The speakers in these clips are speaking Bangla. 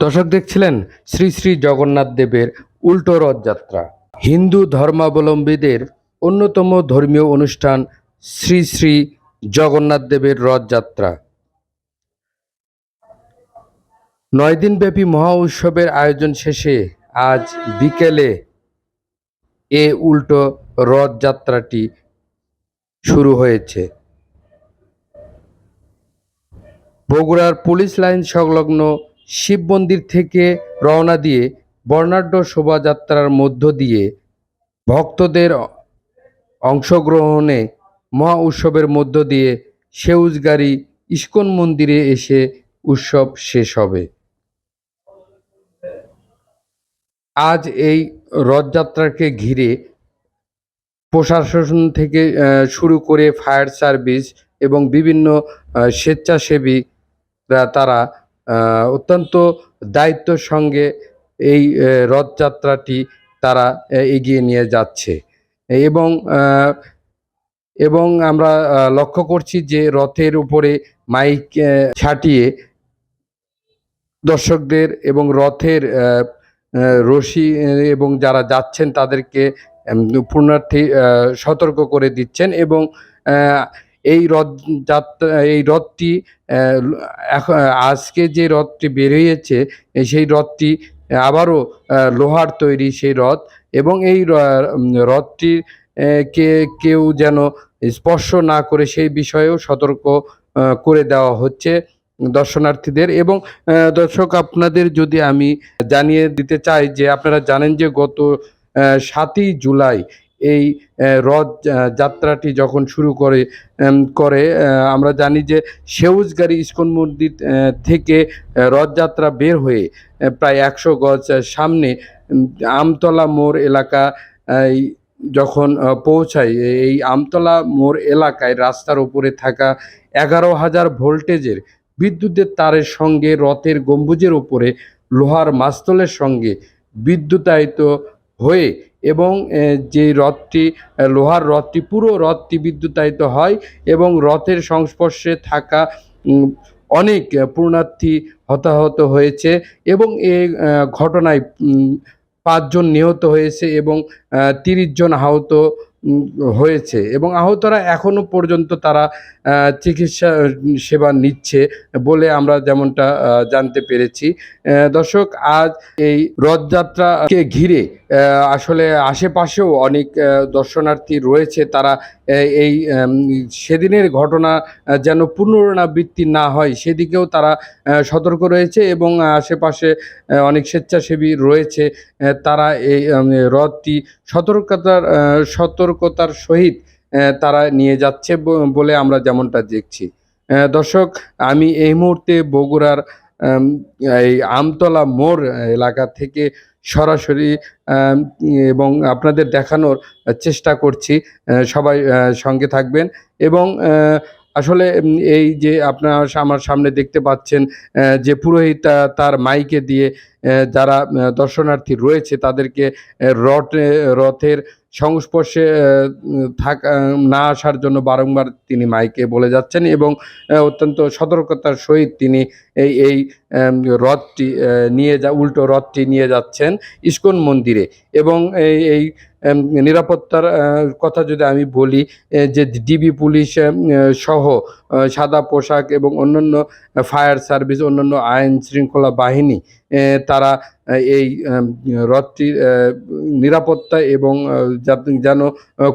দর্শক দেখছিলেন শ্রী শ্রী জগন্নাথ দেবের উল্টো রথযাত্রা। হিন্দু ধর্মাবলম্বীদের অন্যতম ধর্মীয় অনুষ্ঠান শ্রী শ্রী জগন্নাথ দেবের রথযাত্রা। নয় দিনব্যাপী মহা উৎসবের আয়োজন শেষে আজ বিকেলে এ উল্টো রথযাত্রাটি শুরু হয়েছে। বগুড়ার পুলিশ লাইন সংলগ্ন শিব মন্দির থেকে রওনা দিয়ে বর্ণাঢ্য শোভাযাত্রার মধ্য দিয়ে ভক্তদের অংশগ্রহণে মহা উৎসবের মধ্য দিয়ে সেউজগাড়ি ইস্কন মন্দিরে এসে উৎসব শেষ হবে। আজ এই রথযাত্রাকে ঘিরে প্রশাসন থেকে শুরু করে ফায়ার সার্ভিস এবং বিভিন্ন স্বেচ্ছাসেবীরা তারা অত্যন্ত দায়িত্বর সঙ্গে এই রথযাত্রাটি তারা এগিয়ে নিয়ে যাচ্ছে। এবং এবং আমরা লক্ষ্য করছি যে রথের উপরে মাইক ছাটিয়ে দর্শকদের এবং রথের রশি এবং যারা যাচ্ছেন তাদেরকে পুণ্যার্থী সতর্ক করে দিচ্ছেন এবং এই রথ যাত্রা, এই রথটি আজকে যে রথটি বেরিয়েছে সেই রথটি আবারও লোহার তৈরি সেই রথ এবং এই রথটি কে, কেউ যেন স্পর্শ না করে সেই বিষয়েও সতর্ক করে দেওয়া হচ্ছে দর্শনার্থীদের এবং দর্শক আপনাদের যদি আমি জানিয়ে দিতে চাই যে আপনারা জানেন যে গত সাতই জুলাই এই রথ যাত্রাটি যখন শুরু করে করে আমরা জানি যে সেউজগাড়ি ইস্কন মন্দির থেকে রথযাত্রা বের হয়ে প্রায় একশো গজ সামনে আমতলা মোড় এলাকা যখন পৌঁছায় এই আমতলা মোড় এলাকায় রাস্তার উপরে থাকা এগারো হাজার ভোল্টেজের বিদ্যুতের তারের সঙ্গে, রথের গম্বুজের উপরে লোহার মাস্তলের সঙ্গে বিদ্যুতায়িত হয়ে এবং যে রথটি লোহার রথটি পুরো রথটি বিদ্যুতায়িত হয় এবং রথের সংস্পর্শে থাকা অনেক পূর্ণার্থী হতাহত হয়েছে এবং এ ঘটনায় পাঁচজন নিহত হয়েছে এবং তিরিশ জন আহত হয়েছে এবং আহতরা এখনও পর্যন্ত তারা চিকিৎসা সেবা নিচ্ছে বলে আমরা যেমনটা জানতে পেরেছি। দর্শক, আজ এই রথযাত্রাকে ঘিরে আসলে আশেপাশেও অনেক দর্শনার্থী রয়েছে তারা এই সেদিনের ঘটনা যেন পুনরাবৃত্তি না হয় সেদিকেও তারা সতর্ক রয়েছে এবং আশেপাশে অনেক স্বেচ্ছাসেবী রয়েছে তারা এই রথটি সতর্কতার সতর্কতার সহিত তারা নিয়ে যাচ্ছে বলে আমরা যেমনটা দেখছি। দর্শক, আমি এই মুহূর্তে বগুড়ার এই আমতলা মোড় এলাকা থেকে সরাসরি এবং আপনাদের দেখানোর চেষ্টা করছি। সবাই সঙ্গে থাকবেন এবং আসলে এই যে আপনার আমার সামনে দেখতে পাচ্ছেন যে পুরোহিত তার মাইকে দিয়ে যারা দর্শনার্থী রয়েছে, তাদেরকে রট রথ, রথের সংস্পর্শে থাকা না আসার জন্য বারংবার তিনি মাইকে বলে যাচ্ছেন এবং অত্যন্ত সতর্কতার সহিত তিনি এই এই রথটি নিয়ে যা, উল্টো রথটি নিয়ে যাচ্ছেন ইস্কন মন্দিরে। এবং এই নিরাপত্তার কথা যদি আমি বলি যে ডিবি পুলিশ সহ সাদা পোশাক এবং অন্যান্য ফায়ার সার্ভিস, অন্যান্য আইন শৃঙ্খলা বাহিনী তারা এই রথটির নিরাপত্তা এবং যেন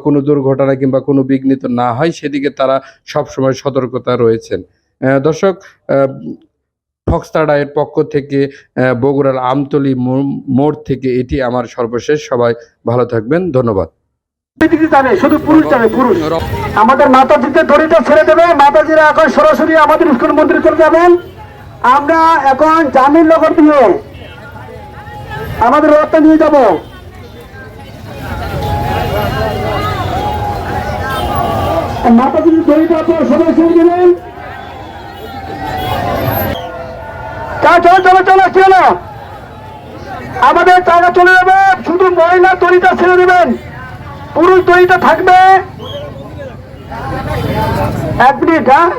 কোনো দুর্ঘটনা কিংবা কোনো বিঘ্নিত না হয়, সেদিকে তারা সবসময় সতর্কতা রয়েছেন। দর্শক আহ, ফক্সটাডায়ের পক্ষ থেকে বগুড়ার আমতলি মোড় থেকে এটি আমার সর্বশেষ। সবাই ভালো থাকবেন। ধন্যবাদ। শুধু পুরুষ যাবে পুরুষ। আমাদের মাতাজিকে দড়িটা ছেড়ে দেবে। মাতাজিরা এখন সরাসরি আমাদের স্কুল মন্দিরে চলে যাবেন। আমরা এখন জামিন নগর দিয়ে আমাদের রথটা নিয়ে যাব। মাতাজির দড়িটা সবাই ছেড়ে দেবেন। চলো চলো চলো চলো আমাদের টাকা চলে যাবে, শুধু মহিলা তরিটা ছেড়ে দেবেন। পুরুষ তরিটা থাকবে। এক মিনিট হ্যাঁ?